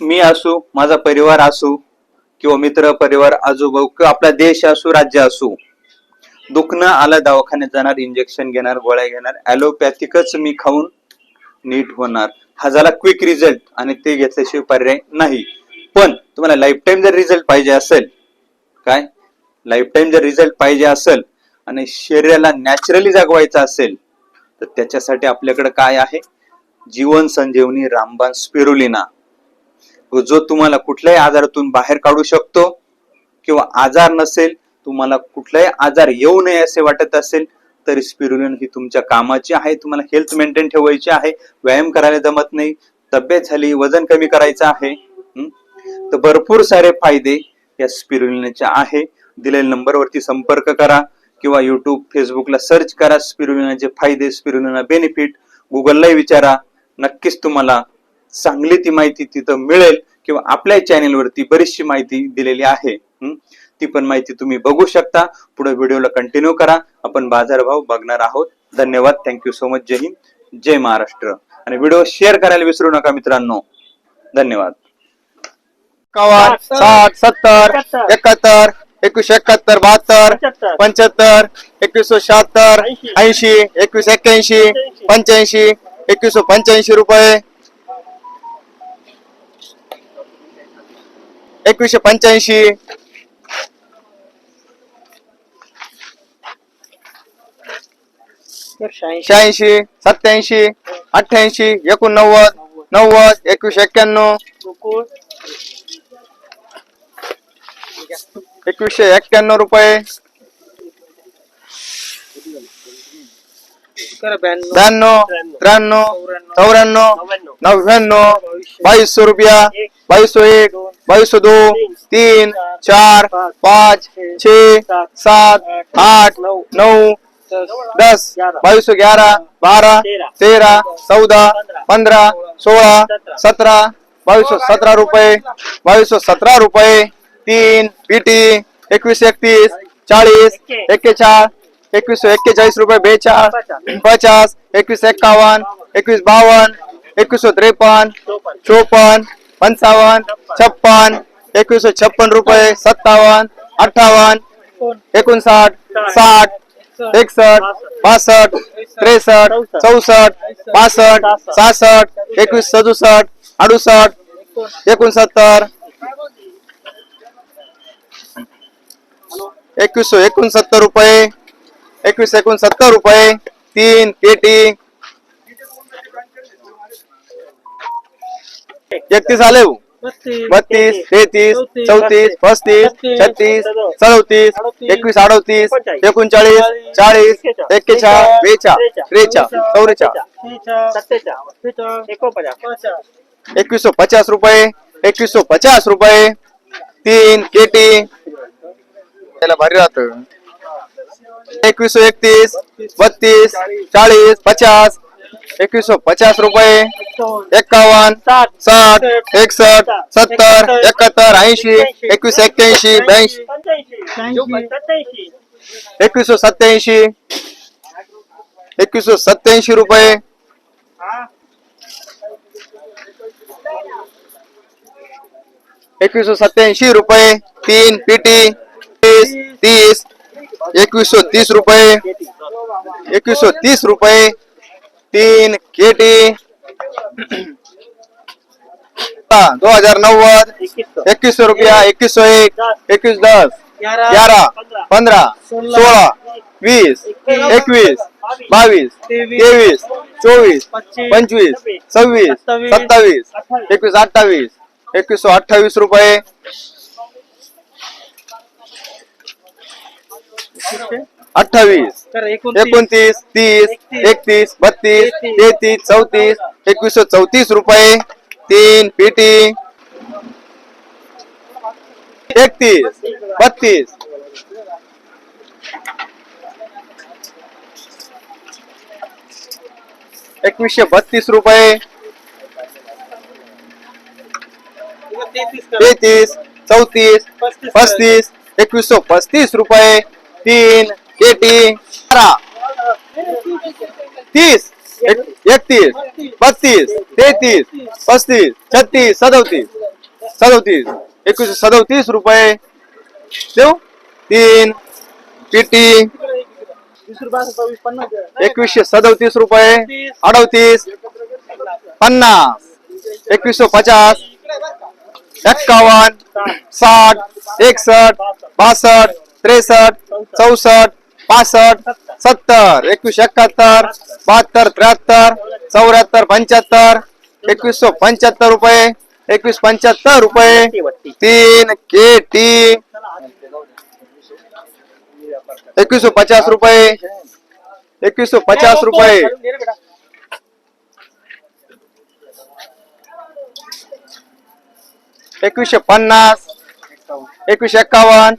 मी असू माझा परिवार असू किंवा मित्र परिवार आजोबा किंवा आपला देश असू राज्य असू दुखणं आलं दवाखान्यात जाणार इंजेक्शन घेणार गोळ्या घेणार ॲलोपॅथिकच मी खाऊन नीट होणार. हा झाला क्विक रिझल्ट आणि ते घेतल्याशिवाय पर्याय नाही. पण तुम्हाला लाईफ टाईम जर रिझल्ट पाहिजे असेल काय? लाईफ टाईम जर रिझल्ट पाहिजे असेल आणि शरीराला नॅचरली जगवायचं असेल तर त्याच्यासाठी आपल्याकडे काय आहे? जीवन संजीवनी रामबाण स्पिरुलिना जो तुम्हाला कुठल्याही आजारातून बाहेर काढू शकतो किंवा आजार नसेल तुम्हाला कुठलाही आजार येऊ नये असे वाटत असेल तरी स्पिरुलिन ही तुमच्या कामाची आहे. तुम्हाला हेल्थ मेंटेन ठेवायची आहे. व्यायाम करायला जमत नाही. तब्येत झाली वजन कमी करायचं आहे. तर भरपूर सारे फायदे या स्पिरुलिनचे आहे. दिलेल्या नंबरवरती संपर्क करा किंवा युट्यूब फेसबुकला सर्च करा स्पिरुलिनाचे फायदे स्पिरुलिना बेनिफिट गुगललाही विचारा. नक्कीच तुम्हाला चांगली ती माहिती तिथं मिळेल किंवा आपल्या चॅनेलवरती बरीचशी माहिती दिलेली आहे. हं? ती पण माहिती तुम्ही बघू शकता. पुढे व्हिडिओला कंटिन्यू करा. आपण बाजारभाव बघणार आहोत. धन्यवाद. थँक्यू सो मच जय हिंद. जय महाराष्ट्र. आणि व्हिडिओ शेअर करायला विसरू नका मित्रांनो. धन्यवाद. साठ सत्तर एकाहत्तर एकवीस एकाहत्तर बहात्तर पंच्याहत्तर. एकवीस शहात्तर ऐंशी. एकवीस एक्क्याऐंशी पंच्याऐंशी एकवीस पंच्याऐंशी रुपये. एकवीसशे पंच्याऐंशी. शहाऐंशी सत्याऐंशी अठ्ठ्याऐंशी एकोणनव्वद नव्वद एकवीस एक्क्याण्णव. एकवीसशे एक्क्याण्णव रुपये. ब्याण्णव. त्र्याण्णव. चौऱ्याण्णव. नव्याण्णव. बावीसशे रुपया बावीसशे एक बावीसशे दो तीन चार पाच छ सात आठ नऊ दस बावीसशे ग्यारह बारह तेरह चौदह पंद्रह सोळा सतरा बावीसशे सतरा रुपये बावीसशे सतरा रुपये तीन पीटी एकवीस एकतीस चाळीस चार एकवीस एक्केचाळीस रुपये बेचाळीस पचास एकवीस एक्कावन्न एकवीस बावन्न एकवीस त्रेपन्न चोपन्न पंचावन्न छप्पन एकवीस छप्पन रुपये सत्तावन्न अठ्ठावन्न एकोणसाठ साठ एकसष्ट बासष्ट त्रेसष्ट चौसष्ट पासष्ट सहासष्ट एकवीस सदुसष्ट अडुसष्ट एकोणसत्तर एकवीस एकोणसत्तर रुपये एकवीस एकोणसत्तर रुपये तीन पेटी एकतीस आले हो. बत्तीस तेहतीस चौतीस पस्तीस छत्तीस सदोतीस एकवीस अडोतीस एकोणचाळीस चाळीस एक्केचाळीस बेचाळीस त्रेचाळीस चौवेचाळीस एकवीस पचास रुपये एकवीस पचास रुपये तीन केटी त्याला भारी राहत एकवीस एकतीस बत्तीस चाळीस पचास एकवीस पचास रुपये एक्कावन्न साठ एकसष्ट सत्तर एकाहत्तर ऐंशी एकवीस एक्क्याऐंशी ब्याऐंशी एकवीस सत्याऐंशी एकवीस सत्याऐंशी रुपये एकवीस सत्याऐंशी रुपये तीन पीटी तीस तीस एकवीस तीस रुपये एकवीस तीस रुपये तीन केटी. दो हजार नव्वद एकवीस रुपया एकवीस एक एकवीस दस ग्यारह पंधरा सोळा वीस एकवीस बावीस तेवीस चोवीस पंचवीस सव्वीस सत्तावीस एकवीस अठ्ठावीस एकवीस अठ्ठावीस रुपये. अठ्ठावीस एकोणतीस तीस एकतीस बत्तीस तेहतीस चौतीस एकवीस चौतीस रुपये. तीन पेटी. एकतीस बत्तीस. एकवीसशे बत्तीस रुपये. तेहतीस चौतीस पस्तीस एकवीस पस्तीस रुपये. तीन केटी अकरा तीस. एक- एकतीस बत्तीस तेहतीस पस्तीस छत्तीस सदोतीस. सदोतीस. एकवीसशे सदोतीस रुपये. देऊ? तीन. पिटी. एकवीसशे सदोतीस रुपये. अडतीस. पन्नास. एकवीसशे पचास. एक्कावन्न साठ एकसष्ट बासष्ट त्रेसष्ट चौसष्ट पासष्ट सत्तर एकवीसशे एकाहत्तर बहात्तर त्र्याहत्तर चौऱ्याहत्तर पंच्याहत्तर एकवीसशे पंच्याहत्तर रुपये एकवीस पंच्याहत्तर रुपये तीन के टी एकवीसशे पचास रुपये एकवीसशे पचास रुपये. एकवीसशे पन्नास एकवीसशे एक्कावन्न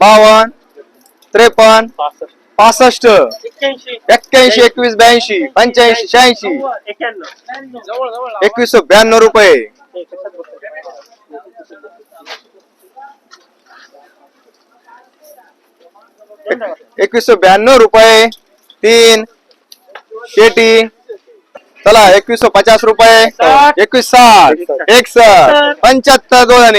बावन्न त्रेपन्न पासष्ट. एक्क्याऐंशी. एकवीस ब्याऐंशी पंच्याऐंशी शहाऐंशी. एकवीसशे ब्याण्णव रुपये. एकवीसशे ब्याण्णव रुपये तीन शेटी. चला एकवीसशे पचास रुपये. एकवीस साठ. एकसष्ट. पंच्याहत्तर दोन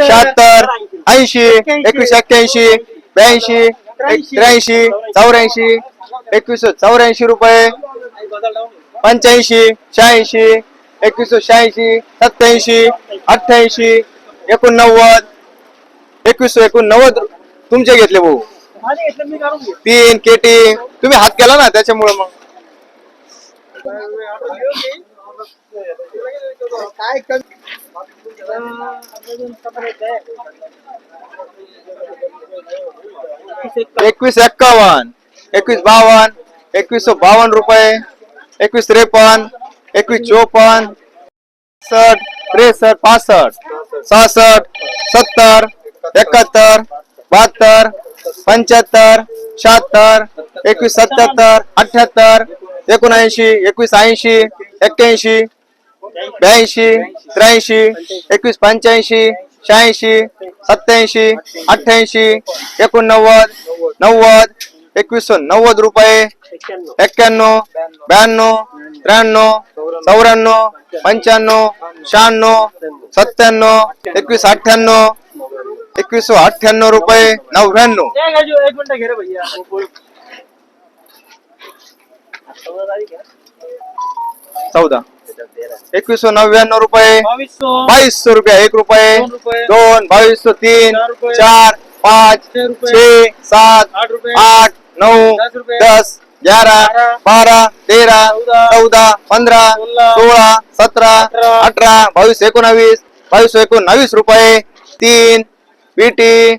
शहात्तर ऐंशी. एकवीस एक्क्याऐंशी. ब्याऐंशी त्र्याऐंशी चौऱ्याऐंशी एकवीसशे चौऱ्याऐंशी रुपये पंच्याऐंशी शहाऐंशी एकवीसशे शहाऐंशी सत्याऐंशी अठ्ठ्याऐंशी एकोणनव्वद एकवीसशे एकोणनव्वद तुमचे घेतले भाऊ. तीन केटी तुम्ही हात केला ना त्याच्यामुळे मग. एकवीस एक्कावन्न एकवीस बावन्न एकवीसशे बावन्न रुपये एकवीस त्रेपन्न एकवीस चोपन्न सठ त्रेसष्ट पासष्ट सहासष्ट सत्तर एकाहत्तर बहात्तर पंच्याहत्तर शहात्तर एकवीस सत्याहत्तर अठ्याहत्तर एकोणऐंशी एकवीस ऐंशी एक्क्याऐंशी ब्याऐंशी त्र्याऐंशी एकवीस पंच्याऐंशी शहाऐंशी सत्याऐंशी अठ्ठ्याऐंशी एकोणनव्वद नव्वद एकवीसशे नव्वद रुपये एक्क्याण्णव ब्याण्णव त्र्याण्णव चौऱ्याण्णव पंच्याण्णव शहाण्णव सत्त्याण्णव एकवीस अठ्ठ्याण्णव एकवीसशे अठ्ठ्याण्णव रुपये नव्याण्णव चौदा एकवीसशे नव्याण्णव रुपये बावीसशो बावीसशे रुपये एक रुपये दोन बावीसशे तीन. चार पाच. छे सात आठ नऊ दस ग्यारह बारह. तेरह चौदा. चौदा पंधरा सोळा. सतरा अठरा. अठरा बावीस एकोणावीस बावीस एकोणावीस रुपये तीन पीटी